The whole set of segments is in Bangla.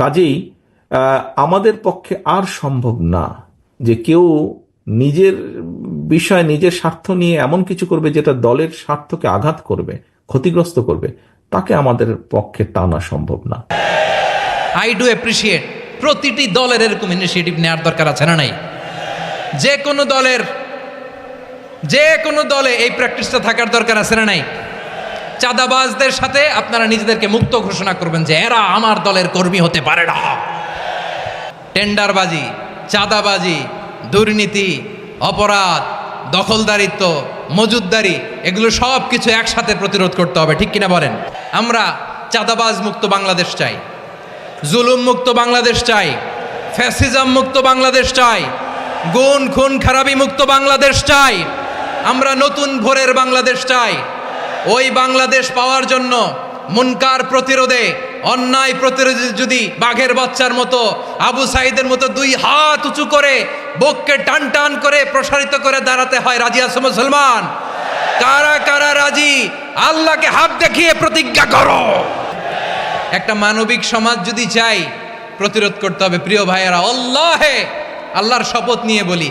কাজেই আমাদের পক্ষে আর সম্ভব না যে কেউ নিজের বিষয়, নিজের স্বার্থ নিয়ে এমন কিছু করবে যেটা দলের স্বার্থকে আঘাত করবে, ক্ষতিগ্রস্ত করবে। তাকে আমাদের পক্ষে টানা সম্ভব না। আই ডু অ্যাপ্রিসিয়েট প্রতিটি দলের এরকম ইনিশিয়েটিভ নেওয়ার দরকার আছে না নাই? যে কোনো দলের, যে কোনো দলে এই প্র্যাকটিসটা থাকার দরকার আছে না নাই? চাঁদাবাজদের সাথে আপনারা নিজেদেরকে মুক্ত ঘোষণা করবেন যে এরা আমার দলের কর্মী হতে পারে না। টেন্ডারবাজি, চাঁদাবাজি, দুর্নীতি, অপরাধ, দখলদারিত্ব, মজুদদারি, এগুলো সব কিছু একসাথে প্রতিরোধ করতে হবে, ঠিক কিনা বলেন? আমরা চাঁদাবাজ মুক্ত বাংলাদেশ চাই, জুলুম মুক্ত বাংলাদেশ চাই, ফ্যাসিজম মুক্ত বাংলাদেশ চাই, গুণ, খুন, খারাপি মুক্ত বাংলাদেশ চাই, আমরা নতুন ভোরের বাংলাদেশ চাই। ওই বাংলাদেশ পাওয়ার জন্য মুনকার প্রতিরোধে, অন্যায় প্রতিরোধে যদি বাঘের বাচ্চার মতো, আবু সাইদের মতো দুই হাত উঁচু করে, বককে টান টান করে প্রসারিত করে দাঁড়াতে হয়, রাজি আছো মুসলমান? কারা কারা রাজি? আল্লাহকে হাত দেখিয়ে প্রতিজ্ঞা করো। একটা মানবিক সমাজ যদি চাই, প্রতিরোধ করতে হবে। প্রিয় ভাইয়েরা, আল্লাহে, আল্লাহর শপথ নিয়ে বলি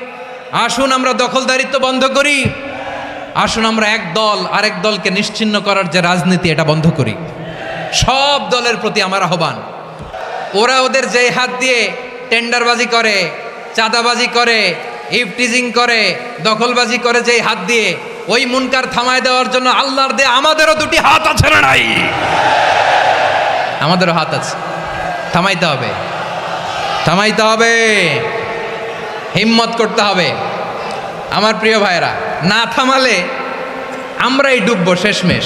আসুন আমরা দখলদারিত্ব বন্ধ করি। আসুন আমরা এক দল, আরেক দলকে নিশ্চিন্ন করার যে রাজনীতি, এটা বন্ধ করি। সব দলের প্রতি আমার আহ্বান। ওরা ওদের যেই হাত দিয়ে টেন্ডারবাজি করে, চাঁদাবাজি করে, ইফটিজিং করে, দখলবাজি করে যেই হাত দিয়ে, ওই মুনকার থামায় দেওয়ার জন্য আল্লাহর দিয়ে আমাদেরও দুটি হাত আছে না নাই? আমাদেরও হাত আছে। থামাইতে হবে। থামাইতে হবে। হিম্মত করতে হবে। আমার প্রিয় ভাইরা না থামালে আমরাই ডুববো শেষমেশ।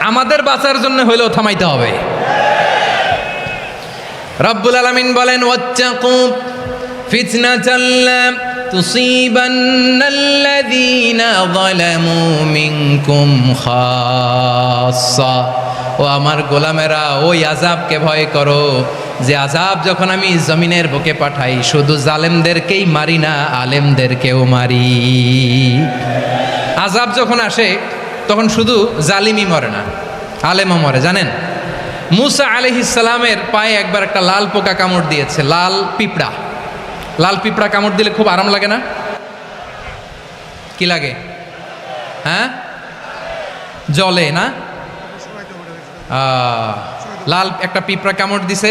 আমাদের বাঁচার জন্য হলেও থামাইতে হবে। রব্বুল আলমিন বলেন মিনকুম খাসসা। ও আমার গোলামেরা, ওই আজাবকে ভয় করো। যে আযাব যখন আমি জমিনের বুকে পাঠাই, শুধু জালেমদেরকেই মারি না, আলেমদেরকেও মারি। আযাব যখন আসে, তখন শুধু জালিমই মরে না, আলেমও মরে, জানেন? মুসা আলহিসালামের পায়ে একবার একটা লাল পোকা কামড় দিয়েছে, লাল পিঁপড়া। লাল পিঁপড়া কামড় দিলে খুব আরাম লাগে না? কি লাগে? হ্যাঁ? জলে না? লাল একটা পিঁপড়া কামড় দিছে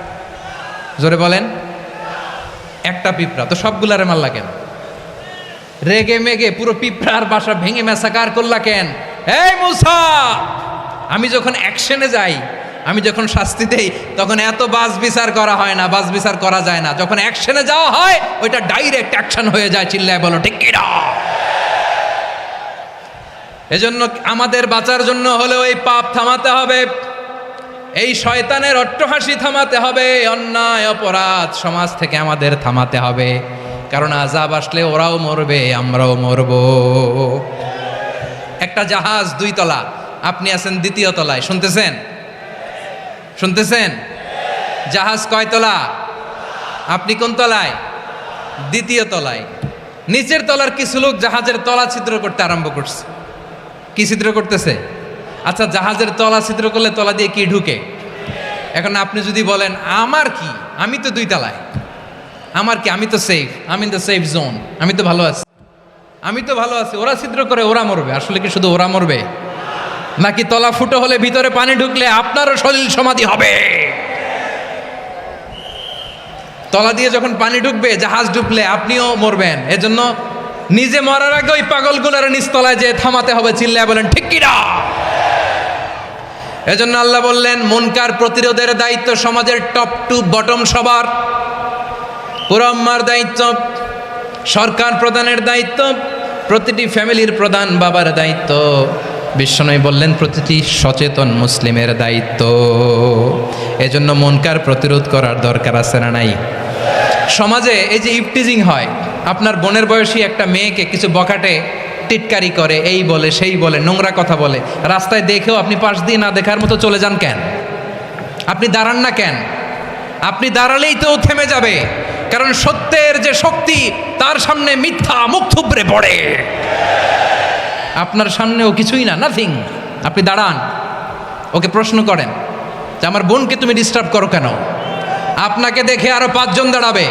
জোরে বলেন। একটা পিঁপড়া, তো সবগুলারে মারলা কেন? রেগে মেগে পুরো পিঁপড়ার বাসা ভেঙে মেসাকার করলা কেন? এই মুসা! আমি যখন অ্যাকশনে যাই, আমি যখন শাস্তি দেই, তখন এত বাস বিচার করা হয় না, বাস বিচার করা যায় না। যখন অ্যাকশনে যাওয়া হয়, ওইটা ডাইরেক্ট অ্যাকশন হয়ে যায়, চিল্লায় বলো, ঠিক এজন্য আমাদের বাঁচার জন্য হলেও এই পাপ থামাতে হবে। এই শয়তানের অট্টহাসি থামাতে হবে, অন্যায় অপরাধ সমাজ থেকে আমাদের থামাতে হবে। কারণ আজাব আসলে ওরাও মরবে, আমরাও মরব। একটা জাহাজ দুই তলা, আপনি আছেন দ্বিতীয় তলায়, শুনতেছেন? শুনতেছেন? জাহাজ কয় তলা? আপনি কোন তলায়? দ্বিতীয় তলায়। নিচের তলার কিছু লোক জাহাজের তলা ছিদ্র করতে আরম্ভ করছে। কি ছিদ্র করতেছে? আচ্ছা জাহাজের তলা ছিদ্র করলে তলা দিয়ে কি ঢুকে? এখন আপনি যদি বলেন, আমার কি? আমি তো দুই তলায়। আমার কি? আমি তো সেফ আমি ইন দ্য সেফ জোন আমি তো ভালো আছি। আমি তো ভালো আছি। ওরা ছিদ্র করে, ওরা মরবে। আসলে কি শুধু ওরা মরবে? নাকি তলা ফুটো হলে ভিতরে পানি ঢুকলে আপনারও শরীর সমাধি হবে? তলা দিয়ে যখন পানি ঢুকবে, জাহাজ ঢুকলে আপনিও মরবেন। এজন্য নিজে মরার আগে ওই পাগলগুলোর নিচতলায় যে থামাতে হবে, চিল্লায় বলেন, ঠিক কিনা এজন্য আল্লাহ বললেন, মুনকার প্রতিরোধের দায়িত্ব সমাজের টপ টু বটম সবার। পুরম্মার দায়িত্ব, সরকার প্রধানের দায়িত্ব, প্রতিটি ফ্যামিলির প্রধান বাবার দায়িত্ব। বিশ্বনয় বললেন, প্রতিটি সচেতন মুসলিমের দায়িত্ব। এজন্য মনকার প্রতিরোধ করার দরকার আছে না নাই? সমাজে এই যে ইফটিজিং হয়, আপনার বোনের বয়সী একটা মেয়েকে কিছু বখাটে টিটকারি করে, এই বলে, সেই বলে, নোংরা কথা বলে। রাস্তায় দেখেও আপনি পাশ দিয়ে না দেখার মতো চলে যান কেন? আপনি দাঁড়ান না কেন? আপনি দাঁড়ালেই তো থেমে যাবে। কারণ সত্যের যে শক্তি, তার সামনে মিথ্যা মুখ থুবড়ে পড়ে। আপনার সামনেও কিছুই না নাথিং আপনি দাঁড়ান। ওকে প্রশ্ন করেন যে, আমার বোনকে তুমি ডিস্টার্ব করো কেন? আপনাকে দেখে আরও পাঁচজন দাঁড়াবে।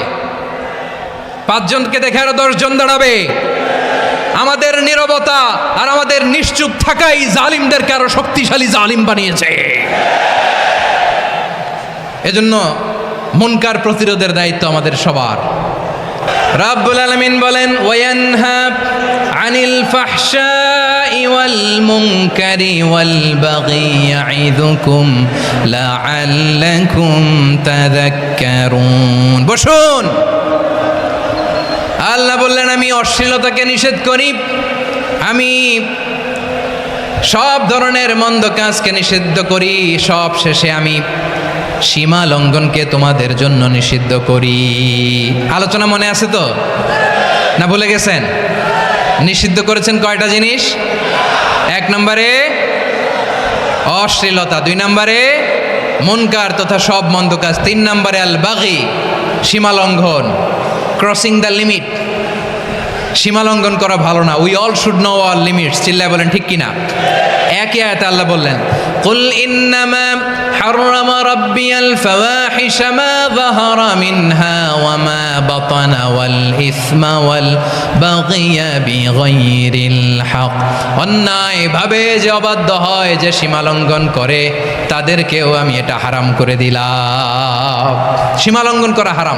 পাঁচজনকে দেখে আরও দশজন দাঁড়াবে। আমাদের নীরবতা আর আমাদের নিশ্চুপ থাকাই জালিমদেরকে আরও শক্তিশালী জালিম বানিয়েছে। এজন্য মুনকার প্রতিরোধের দায়িত্ব আমাদের সবার। রাব্বুল আলামিন বলেন ওয়ানহা আনিল ফাহশাই ওয়াল মুনকারি ওয়াল বাগি ইয়াইদুকুম লাআল্লাকুম তাযাক্কারুন। বসুন। আল্লাহ বললেন, আমি অশ্লীলতাকে নিষেধ করি। আমি সব ধরনের মন্দ কাজকে নিষিদ্ধ করি। সব শেষে আমি সীমা লঙ্ঘনকে তোমাদের জন্য নিষিদ্ধ করি। আলোচনা মনে আছে তো? না ভুলে গেছেন? নিষিদ্ধ করেছেন কয়টা জিনিস? এক নম্বরে অশ্লীলতা, দুই নম্বরে মনকার তথা সব মন্দ কাজ, তিন নম্বরে আল বাগি সীমা লঙ্ঘন। ক্রসিং দ্য লিমিট সীমা লঙ্ঘন করা ভালো না we all should know all limits চিল্লায় বলেন ঠিক কিনা একই আয়াতে আল্লাহ বললেন কুল ইন্নামা حرم ربي الفواحش ما ظهر منها وما بطن والإثم والبغي بغير الحق অন্যায় ভাবে যে অবাধ্য হয় যে সীমা লঙ্ঘন করে তাদেরকেও আমি এটা হারাম করে দিলাম সীমা লঙ্ঘন করা হারাম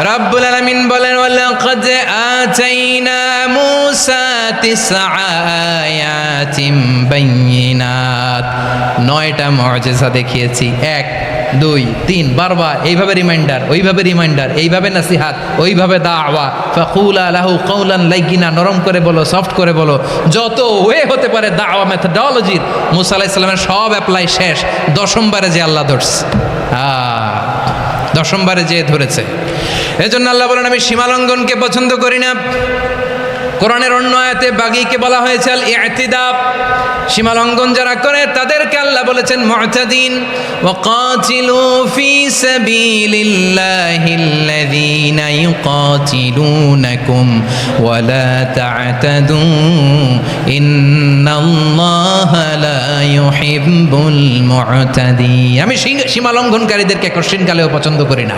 রব্বুল আলামিন বলেন, ওয়ালাকাদ আতাইনা মূসা তিসআ নয়টা মুআজিজা দেখিয়েছি। এক, দুই, তিন, বারবার। এইভাবে রিমাইন্ডার ওইভাবে রিমাইন্ডার এইভাবে নাসিহাত, ওইভাবে দাওয়া। ফাকুলা লাহু কৌলান লাইকিনা নরম করে বলো, সফট করে বলো। যত ওয়ে হতে পারে দাওয়া মেথডোলজির মুসা আলাইহিস সালামের সব অ্যাপ্লাই শেষ। দশমবারে যে আল্লাহ ধরছে। দশমবারে যে ধরেছে। এজন্য আল্লাহ বলেন আমি সীমালঙ্ঘনকে পছন্দ করি না। কোরআনের অন্য আয়াতে বাগিকে বলা হয়েছে, আল ইতিদাব। সীমালঙ্ঘন যারা করে, তাদেরকে আল্লাহ বলেছেন, মুতাদিন। ওয়াকাতিলু ফি সাবিলিল্লাহিল্লাযীনা ইউকাতিলুনাকুম ওয়ালা তা'তাদু। ইন্নাল্লাহা লা ইউহিব্বুল মুতাদিন। আমি সীমা- সীমালঙ্ঘনকারীদেরকে কোশ্চিনকালেও পছন্দ করি না।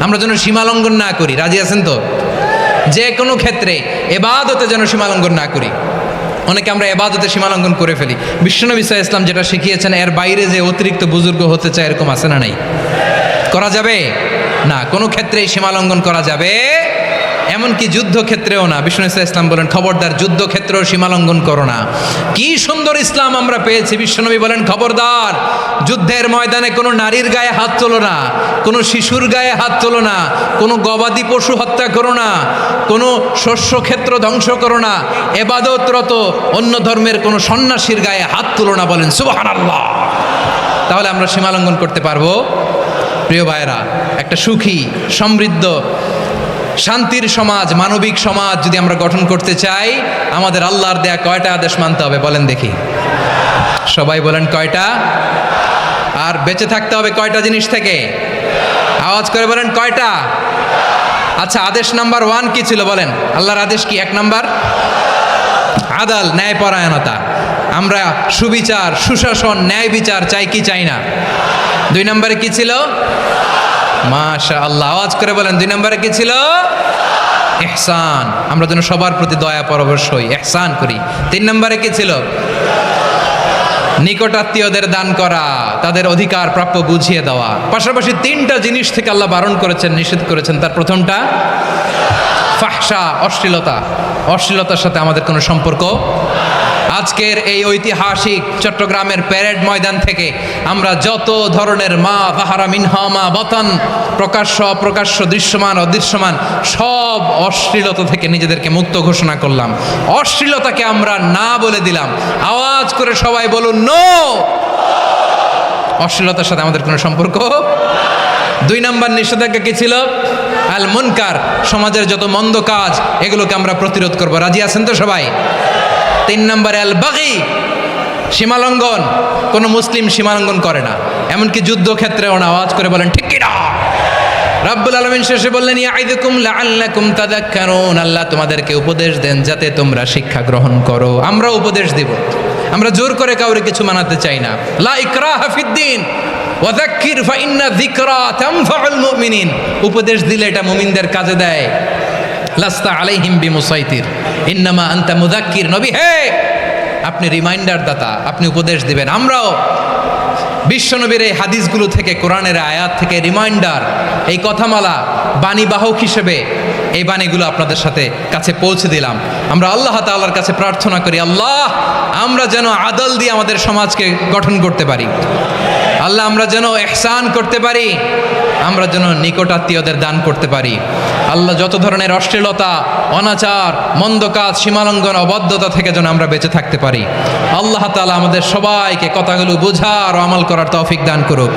আমরা যেন সীমালঙ্ঘন না করি। রাজি আছেন তো? যে কোনো ক্ষেত্রে এবাদতে যেন সীমালঙ্ঘন না করি। অনেকে আমরা এবাদতে সীমালঙ্ঘন করে ফেলি। বিশ্বনবী সাহা ইসলাম যেটা শিখিয়েছেন, এর বাইরে যে অতিরিক্ত বুজুর্গ হতে চায় এরকম আছে না নাই? করা যাবে? না, কোনো ক্ষেত্রেই সীমালঙ্ঘন করা যাবে এমনকি যুদ্ধক্ষেত্রেও না। বিষ্ণু ইসলাম বলেন, খবরদার, যুদ্ধক্ষেত্রেও সীমালঙ্ঘন করো না। কি সুন্দর ইসলাম আমরা পেয়েছি, বিশ্বনবী বলেন, খবরদার, যুদ্ধের ময়দানে কোনো নারীর গায়ে হাত তোলো না, কোনো শিশুর গায়ে হাত তোলো না, কোনো গবাদি পশু হত্যা করো না, কোনো শস্য ক্ষেত্র ধ্বংস করো না, এবাদতরত অন্য ধর্মের কোনো সন্ন্যাসীর গায়ে হাত তোলো না, বলেন। সুবাহান আল্লাহ তাহলে আমরা সীমালঙ্ঘন করতে পারব? প্রিয় ভাইরা একটা সুখী, সমৃদ্ধ শান্তির সমাজ, মানবিক সমাজ যদি আমরা গঠন করতে চাই, আমাদের আল্লাহর দেয়া কয়টা আদেশ মানতে হবে বলেন দেখি। সবাই বলেন কয়টা? আর বেঁচে থাকতে হবে কয়টা জিনিস থেকে? আওয়াজ করে বলেন কয়টা? আচ্ছা আদেশ নাম্বার ওয়ান কি ছিল বলেন? আল্লাহর আদেশ কি এক নাম্বার? আদাল, ন্যায়পরায়ণতা। আমরা সুবিচার, সুশাসন, ন্যায় বিচার চাই কি চাই না? দুই নম্বরে কি ছিল? মাশা আল্লাহ আওয়াজ করে বলেন, দুই নম্বরে কি ছিল? এহসান আমরা যেন সবার প্রতি দয়া পরবশ হই। এহসান করি। তিন নম্বরে কি ছিল? নিকটাত্মীয়দের দান করা, তাদের অধিকার প্রাপ্য বুঝিয়ে দেওয়া। পাশাপাশি তিনটা জিনিস থেকে আল্লাহ বারণ করেছেন, নিষেধ করেছেন। তার প্রথমটা, ফাহসা, অশ্লীলতা। অশ্লীলতার সাথে আমাদের কোনো সম্পর্ক আজকের এই ঐতিহাসিক চট্টগ্রামের প্যারেড ময়দান থেকে আমরা যত ধরনের মা বাহারা মিনহা মা বতন, প্রকাশ্য অপ্রকাশ্য দৃশ্যমান, অদৃশ্যমান, সব অশ্লীলতা থেকে নিজেদেরকে মুক্ত ঘোষণা করলাম। অশ্লীলতাকে আমরা না বলে দিলাম। আওয়াজ করে সবাই বলুন, নো! অশ্লীলতার সাথে আমাদের কোনো সম্পর্ক? দুই নম্বর নিষেধাজ্ঞা কি ছিল? আল মুনকার, সমাজের যত মন্দ কাজ, এগুলোকে আমরা প্রতিরোধ করব। রাজি আছেন তো সবাই? তিন নম্বরে আল বাগি সীমালঙ্ঘন। কোনো মুসলিম সীমালঙ্ঘন করে না। এমনকি যুদ্ধক্ষেত্রেও না, আওয়াজ করে বলেন, ঠিক কিনা? রাব্বুল আলমিন শেষে বললেন ইয়াইদুকুম লাআল্লাকুম তাদাক্কারুন। আল্লাহ তোমাদেরকে উপদেশ দেন, যাতে তোমরা শিক্ষা গ্রহণ করো। আমরা উপদেশ দিব। আমরা জোর করে কাউরে কিছু মানাতে চাই না। লা ইকরাহা ফিদ্দিন ওয়াযাক্কির উপদেশ দিলে এটা মুমিনদের কাজে দেয়। লাস্তা আলাইহিম বি মুসাইতির ইন্নামা আনতা মুযাক্কির নবী। হে! আপনি রিমাইন্ডার দাতা, আপনি উপদেশ দিবেন। আমরাও বিশ্বনবীর এই হাদিসগুলো থেকে, কোরআনের আয়াত থেকে রিমাইন্ডার, এই কথামালা বাণীবাহক হিসেবে এই বাণীগুলো আপনাদের সাথে কাছে পৌঁছে দিলাম। আমরা আল্লাহ তাআলার কাছে প্রার্থনা করি, আল্লাহ, আমরা যেন আদল দিয়ে আমাদের সমাজকে গঠন করতে পারি। আল্লাহ আমরা যেন এহসান করতে পারি, আমরা যেন নিকটাত্মীয়দের দান করতে পারি। আল্লাহ যত ধরনের অশ্লীলতা, অনাচার, মন্দ কাজ, সীমালঙ্ঘন অবদ্ধতা থেকে যেন আমরা বেঁচে থাকতে পারি। আল্লাহ তালা আমাদের সবাইকে কথাগুলো বোঝার ও আমল করার তৌফিক দান করুক।